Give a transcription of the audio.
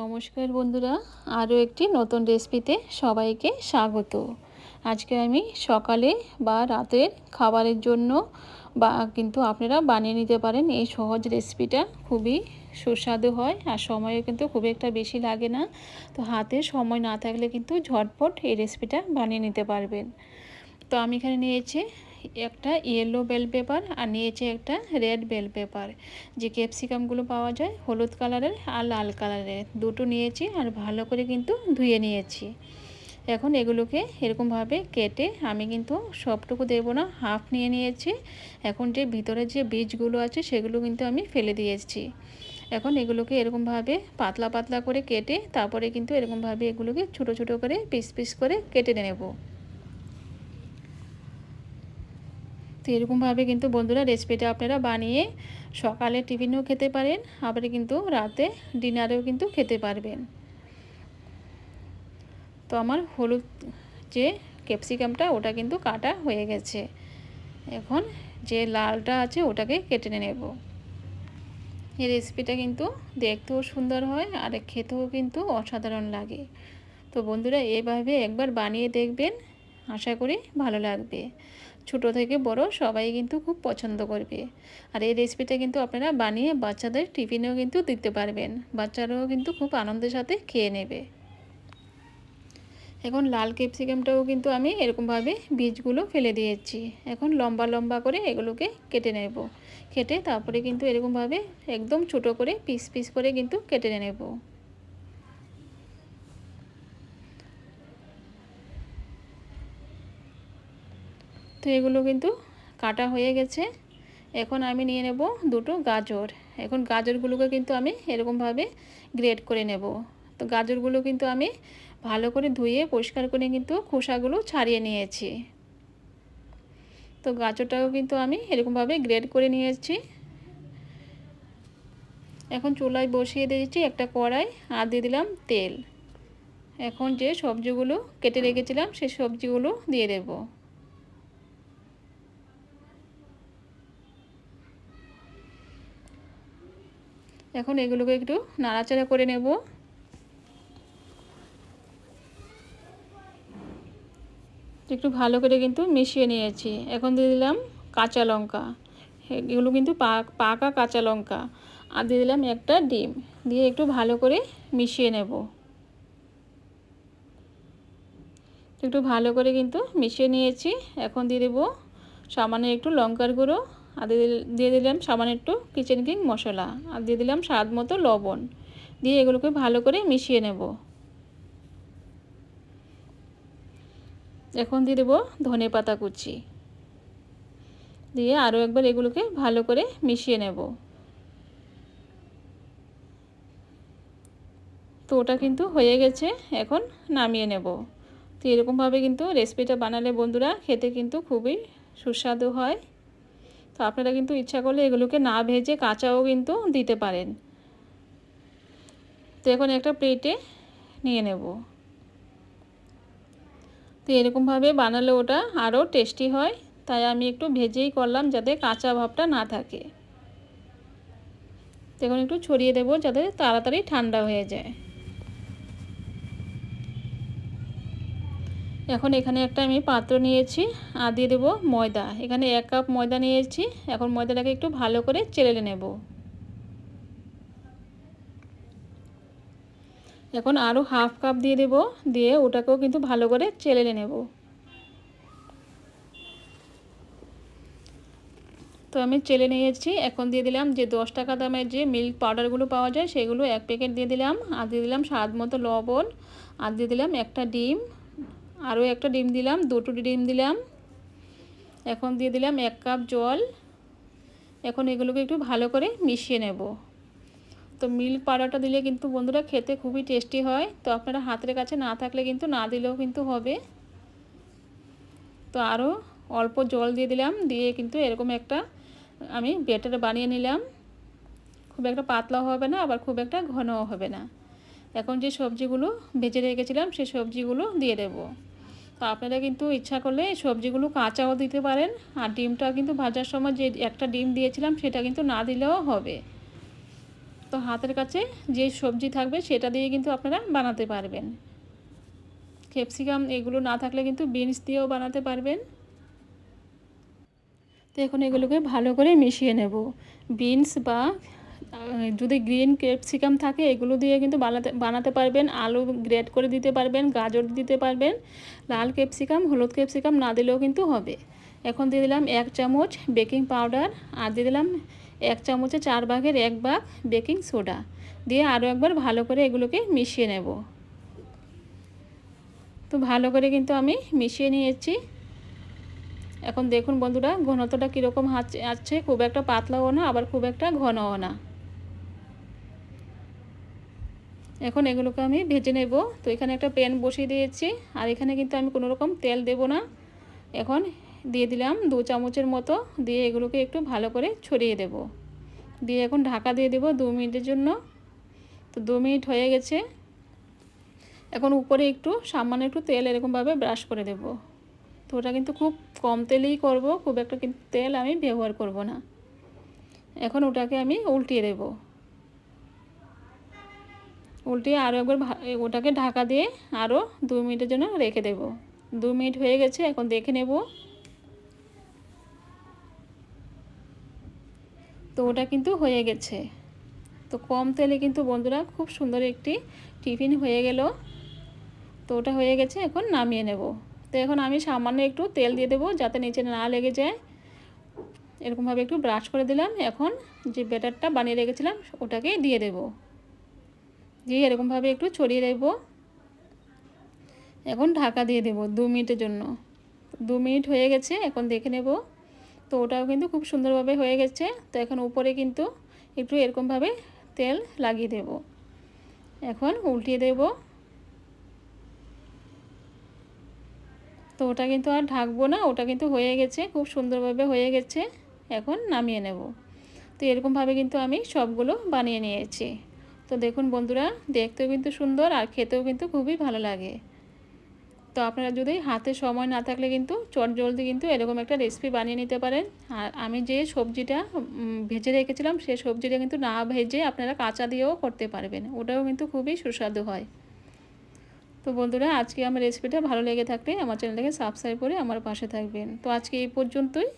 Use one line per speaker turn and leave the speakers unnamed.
নমস্কার বন্ধুরা, আরও একটি নতুন রেসিপিতে সবাইকে স্বাগত। আজকে আমি সকালে বা রাতের খাবারের জন্য বা কিন্তু আপনারা বানিয়ে নিতে পারেন, এই সহজ রেসিপিটা খুবই সুস্বাদু হয় আর সময়ও কিন্তু খুব একটা বেশি লাগে না। তো হাতে সময় না থাকলে কিন্তু ঝটপট এই রেসিপিটা বানিয়ে নিতে পারবেন। তো আমি এখানে নিয়েছি একটা ইয়েলো বেল পেপার আর নিয়েছি একটা রেড বেল পেপার যে ক্যাপসিকামগুলো পাওয়া যায়, হলুদ কালারের আর লাল কালারের দুটো নিয়েছি আর ভালো করে কিন্তু ধুয়ে নিয়েছি। এখন এগুলোকে এরকমভাবে কেটে আমি কিন্তু সবটুকু দেবো না হাফ নিয়ে নিয়েছি। এখন যে ভিতরে যে বীজগুলো আছে সেগুলো কিন্তু আমি ফেলে দিয়েছি। এখন এগুলোকে এরকমভাবে পাতলা পাতলা করে কেটে তারপরে কিন্তু এরকমভাবে এগুলোকে ছোট ছোট করে পিস পিস করে কেটে নেব। তো এরকমভাবে কিন্তু বন্ধুরা রেসিপিটা আপনারা বানিয়ে সকালে টিফিনেও খেতে পারেন, আবার কিন্তু রাতে ডিনারেও কিন্তু খেতে পারবেন। তো আমার হলুদ যে ক্যাপসিকামটা ওটা কিন্তু কাটা হয়ে গেছে। এখন যে লালটা আছে, ওটাকে কেটে নেব। এই রেসিপিটা কিন্তু দেখতেও সুন্দর হয়, আর খেতেও কিন্তু অসাধারণ লাগে। তো বন্ধুরা, এভাবে একবার বানিয়ে দেখবেন, আশা করি ভালো লাগবে। ছোট থেকে বড় সবাই কিন্তু খুব পছন্দ করবে। আর এই রেসিপিটা কিন্তু আপনারা বানিয়ে বাচ্চাদের টিফিনেও কিন্তু দিতে পারবেন। বাচ্চারাও কিন্তু খুব আনন্দের সাথে খেয়ে নেবে। এখন লাল ক্যাপসিকামটাও কিন্তু আমি এরকমভাবে বীজগুলো ফেলে দিয়েছি। এখন লম্বা লম্বা করে এগুলোকে কেটে নেব। কেটে তারপরে কিন্তু এরকমভাবে একদম ছোট করে পিস পিস করে কিন্তু কেটে নেব। তো এগুলো কিন্তু কাটা হয়ে গেছে। এখন আমি নিয়ে নেব দুটো গাজর। এখন গাজরগুলোকে কিন্তু আমি এরকমভাবে গ্রেড করে নেব। তো গাজরগুলো কিন্তু আমি ভালো করে ধুয়ে পরিষ্কার করে কিন্তু খোসাগুলো ছাড়িয়ে নিয়েছি। তো গাজরটাও কিন্তু আমি এরকমভাবে গ্রেড করে নিয়েছি। এখন চুলায় বসিয়ে দিয়েছি একটা কড়াই আর দিয়ে দিলাম তেল। এখন যে সবজিগুলো কেটে রেখেছিলাম সেই সবজিগুলো দিয়ে দেবো। এখন এগুলোকে একটু নাড়াচাড়া করে নেব। একটু ভালো করে কিন্তু মিশিয়ে নিয়েছি। এখন দিয়ে দিলাম কাঁচা লঙ্কা। এগুলো কিন্তু পাকা কাঁচা লঙ্কা। আর দিয়ে দিলাম একটা ডিম। দিয়ে একটু ভালো করে মিশিয়ে নেব। একটু ভালো করে কিন্তু মিশিয়ে নিয়েছি। এখন দিয়ে দেবো সামান্য একটু লঙ্কার গুঁড়ো। আর দিয়ে দিলাম সামান্য একটু কিচেন কিং মশলা। আর দিয়ে দিলাম স্বাদ মতো লবণ। দিয়ে এগুলোকে ভালো করে মিশিয়ে নেব। এখন দিয়ে দেবো ধনে পাতা কুচি। দিয়ে আরও একবার এগুলোকে ভালো করে মিশিয়ে নেব। তো ওটা কিন্তু হয়ে গেছে, এখন নামিয়ে নেব। তো এরকমভাবে কিন্তু রেসিপিটা বানালে বন্ধুরা খেতে কিন্তু খুবই সুস্বাদু হয়। তো আপনারা কিন্তু ইচ্ছা করলে এগুলোকে না ভেজে কাঁচাও কিন্তু দিতে পারেন। তো এখন একটা প্লেটে নিয়ে নেব। তো এরকমভাবে বানালে ওটা আরও টেস্টি হয়, তাই আমি একটু ভেজেই করলাম যাতে কাঁচা ভাবটা না থাকে। এখন একটু ছড়িয়ে দেবো যাতে তাড়াতাড়ি ঠান্ডা হয়ে যায়। এখন এখানে একটা আমি পাত্র নিয়েছি, আর দিয়ে দেবো ময়দা। এখানে এক কাপ ময়দা নিয়েছি, এখন ময়দাটাকে একটু ভালো করে চেলে নেব। এখন আরও হাফ কাপ দিয়ে দেব, দিয়ে ওটাকেও কিন্তু ভালো করে চেলে নেব। তো আমি চেলে নিয়েছি, এখন দিয়ে দিলাম যে দশ টাকা দামের যে মিল্ক পাউডারগুলো পাওয়া যায়, সেগুলো এক প্যাকেট দিয়ে দিলাম, আর দিয়ে দিলাম স্বাদ মতো লবণ, আর দিয়ে দিলাম একটা ডিম আরও একটা ডিম দিলাম, দুটো ডিম দিলাম। এখন দিয়ে দিলাম এক কাপ জল। এখন এগুলোকে একটু ভালো করে মিশিয়ে নেব। তো মিল্ক পাউডারটা দিলে কিন্তু বন্ধুরা খেতে খুবই টেস্টি হয়। তো আপনারা হাতের কাছে না থাকলে কিন্তু না দিলেও কিন্তু হবে। তো আরও অল্প জল দিয়ে দিলাম, দিয়ে কিন্তু এরকম একটা আমি বেটার বানিয়ে নিলাম। খুব একটা পাতলাও হবে না, আবার খুব একটা ঘনও হবে না। এখন যে সবজিগুলো ভেজে রেখেছিলাম সেই সবজিগুলো দিয়ে দেবো। তো আপনারা কিন্তু ইচ্ছা করলে সবজিগুলো কাঁচাও দিতে পারেন, আর ডিমটা কিন্তু ভাজার সময় যে একটা ডিম দিয়েছিলাম, সেটা কিন্তু না দিলেও হবে। তো তো হাতের কাছে যে সবজি থাকবে, সেটা দিয়ে কিন্তু আপনারা বানাতে পারবেন। ক্যাপসিকাম এগুলো না থাকলে কিন্তু বিনস দিয়েও বানাতে পারবেন। তো এখন এগুলোকে ভালো করে মিশিয়ে নেব। বিনস বা যদি গ্রিন ক্যাপসিকাম থাকে, এগুলো দিয়ে কিন্তু বানাতে বানাতে পারবেন। আলু গ্রেড করে দিতে পারবেন, গাজর দিতে পারবেন। লাল ক্যাপসিকাম, হলুদ ক্যাপসিকাম না দিলেও কিন্তু হবে। এখন দিয়ে দিলাম এক চামচ বেকিং পাউডার আর দিয়ে দিলাম এক চামচে চার ভাগের এক ভাগ বেকিং সোডা। দিয়ে আরও একবার ভালো করে এগুলোকে মিশিয়ে নেব। তো ভালো করে কিন্তু আমি মিশিয়ে নিয়েছি। এখন দেখুন বন্ধুরা, ঘনত্বটা কীরকম আছে। খুব একটা পাতলাও না, আবার খুব একটা ঘনও না। এখন এগুলোকে আমি ভেজে নেব। তো এখানে একটা প্যান বসিয়ে দিয়েছি। আর এখানে কিন্তু আমি কোনো রকম তেল দেব না। এখন দিয়ে দিলাম দু চামচের মতো। দিয়ে এগুলোকে একটু ভালো করে ছড়িয়ে দেব। দিয়ে এখন ঢাকা দিয়ে দেব দু মিনিটের জন্য। তো দু মিনিট হয়ে গেছে। এখন উপরে একটু সামান্য একটু তেল এরকমভাবে ব্রাশ করে দেব। তো ওটা কিন্তু খুব কম তেলেই করব। খুব একটা কিন্তু তেল আমি ব্যবহার করব না। এখন ওটাকে আমি উল্টিয়ে দেব। উল্টিয়ে আরও একবার ওটাকে ঢাকা দিয়ে আরও দু মিনিটের জন্য রেখে দেব। দু মিনিট হয়ে গেছে, এখন দেখে নেব। তো ওটা কিন্তু হয়ে গেছে। তো কম তেলে কিন্তু বন্ধুরা খুব সুন্দর একটি টিফিন হয়ে গেল। তো ওটা হয়ে গেছে, এখন নামিয়ে নেব। তো এখন আমি সামান্য একটু তেল দিয়ে দেবো যাতে নিচে না লেগে যায়। এরকমভাবে একটু ব্রাশ করে দিলাম। এখন যে ব্যাটারটা বানিয়ে রেখেছিলাম ওটাকে দিয়ে দেব। দিয়ে এরকমভাবে একটু ছড়িয়ে দেব। এখন ঢাকা দিয়ে দেব দু মিনিটের জন্য। দু মিনিট হয়ে গেছে, এখন দেখে নেব। তো ওটাও কিন্তু খুব সুন্দরভাবে হয়ে গেছে। তো এখন উপরে কিন্তু একটু এরকমভাবে তেল লাগিয়ে দেব। এখন উল্টিয়ে দেব। তো ওটা কিন্তু আর ঢাকবো না, ওটা কিন্তু হয়ে গেছে, খুব সুন্দরভাবে হয়ে গেছে। এখন নামিয়ে নেব। তো এরকমভাবে কিন্তু আমি সবগুলো বানিয়ে নিয়েছি। তো দেখুন বন্ধুরা, দেখতেও কিন্তু সুন্দর আর খেতেও কিন্তু খুবই ভালো লাগে। তো আপনারা যদি হাতে সময় না থাকলে কিন্তু চট জলদি কিন্তু এরকম একটা রেসিপি বানিয়ে নিতে পারেন। আর আমি যে সবজিটা ভেজে রেখেছিলাম, সে সবজিটা কিন্তু না ভেজে আপনারা কাঁচা দিয়েও করতে পারবেন। ওটাও কিন্তু খুবই সুস্বাদু হয়। তো বন্ধুরা, আজকে আমার রেসিপিটা ভালো লেগে থাকলে আমার চ্যানেলটাকে সাবস্ক্রাইব করে আমার পাশে থাকবেন। তো আজকে এই পর্যন্তই।